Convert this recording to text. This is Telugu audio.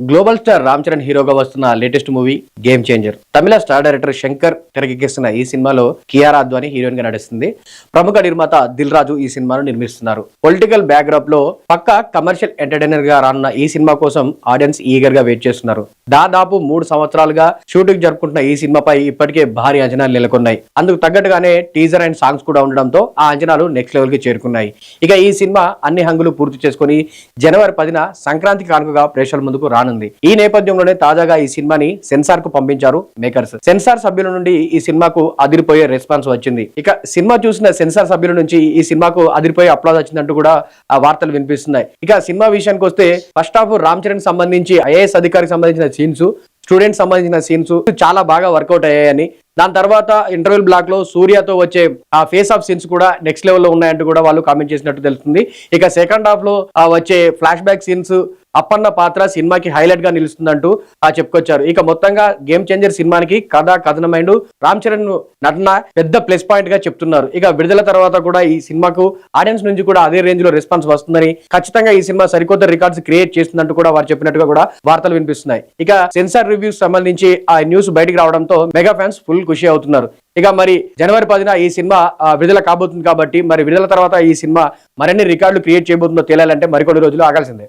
గ్లోబల్ స్టార్ రామ్ చరణ్ హీరోగా వస్తున్న latest movie game changer. Tamil star director Shankar తెరకెక్కిస్తున్న ఈ సినిమాలో కియారా అద్వాని హీరోయిన్గా నడుస్తుంది ప్రముఖ నిర్మాత దిల్ రాజు ఈ సినిమాను నిర్మిస్తున్నారు. పొలిటికల్ బ్యాక్డ్రాప్లో పక్క కమర్షియల్ ఎంటర్టైనర్గా రానున్న ఈ సినిమా కోసం ఆడియన్స్ ఈగర్గా వెయిట్ చేస్తున్నారు. దాదాపు మూడు సంవత్సరాలుగా షూటింగ్ జరుపుకుంటున్న ఈ సినిమాపై ఇప్పటికే భారీ అంచనాలు నెలకొన్నాయి. అందుకు తగ్గట్టుగానే టీజర్ అండ్ సాంగ్స్ కూడా ఉండడంతో ఆ అంచనాలు నెక్స్ట్ లెవెల్కి చేరుకున్నాయి. ఇక ఈ సినిమా అన్ని హంగులు పూర్తి చేసుకుని జనవరి పదిన సంక్రాంతి కానుకగా ప్రేక్షకుల ముందుకు రానుంది. ఈ నేపథ్యంలోనే తాజాగా ఈ సినిమాని సెన్సార్కు పంపించారు మేకర్స్ సెన్సార్ సభ్యుల నుండి ఈ సినిమాకు అదిరిపోయే రెస్పాన్స్ వచ్చింది. ఇక సినిమా చూసిన సెన్సార్ సభ్యుల నుంచి ఈ సినిమాకు అదిరిపోయే అప్లాజ్ వచ్చిందంటూ కూడా ఆ వార్తలు వినిపిస్తున్నాయి. ఇక సినిమా విషయానికి వస్తే ఫస్ట్ హాఫ్ రామ్ చరణ్ సంబంధించి ఐఏఎస్ అధికారికి సంబంధించిన సీన్స్ స్టూడెంట్స్ సంబంధించిన సీన్స్ చాలా బాగా వర్కౌట్ అయ్యాయని. దాని తర్వాత ఇంటర్వెల్ బ్లాక్లో సూర్యతో వచ్చే ఆ ఫేస్ ఆఫ్ సీన్స్ కూడా నెక్స్ట్ లెవెల్లో ఉన్నాయంటూ కూడా వాళ్ళు కామెంట్ చేసినట్టు తెలుస్తుంది. ఇక సెకండ్ హాఫ్లో వచ్చే ఫ్లాష్ బ్యాక్ సీన్స్ అప్పన్న పాత్ర సినిమాకి హైలైట్గా నిలుస్తుందంటూ ఆ చెప్పుకొచ్చారు. ఇక మొత్తంగా గేమ్ చేంజర్ సినిమానికి కథ కథనమైండ్ రామ్ చరణ్ నటన పెద్ద ప్లస్ పాయింట్గా చెప్తున్నారు. ఇక విడుదల తర్వాత కూడా ఈ సినిమాకు ఆడియన్స్ నుంచి కూడా అదే రేంజ్లో రెస్పాన్స్ వస్తుందని ఖచ్చితంగా ఈ సినిమా సరికొత్త రికార్డ్స్ క్రియేట్ చేస్తుందంటూ కూడా వారు చెప్పినట్టుగా కూడా వార్తలు వినిపిస్తున్నాయి. ఇక సెన్సార్ రివ్యూస్ సంబంధించి ఆ న్యూస్ బయటకు రావడంతో మెగా ఫ్యాన్స్ ఫుల్ ఖుషి అవుతున్నారు. ఇక మరి జనవరి పదిన ఈ సినిమా ఆ, విడుదల కాబోతుంది కాబట్టి మరి విడుదల తర్వాత ఈ సినిమా మరిన్ని రికార్డులు క్రియేట్ చేయబోతుందో తేలాలంటే మరికొన్ని రోజులు ఆగాల్సిందే.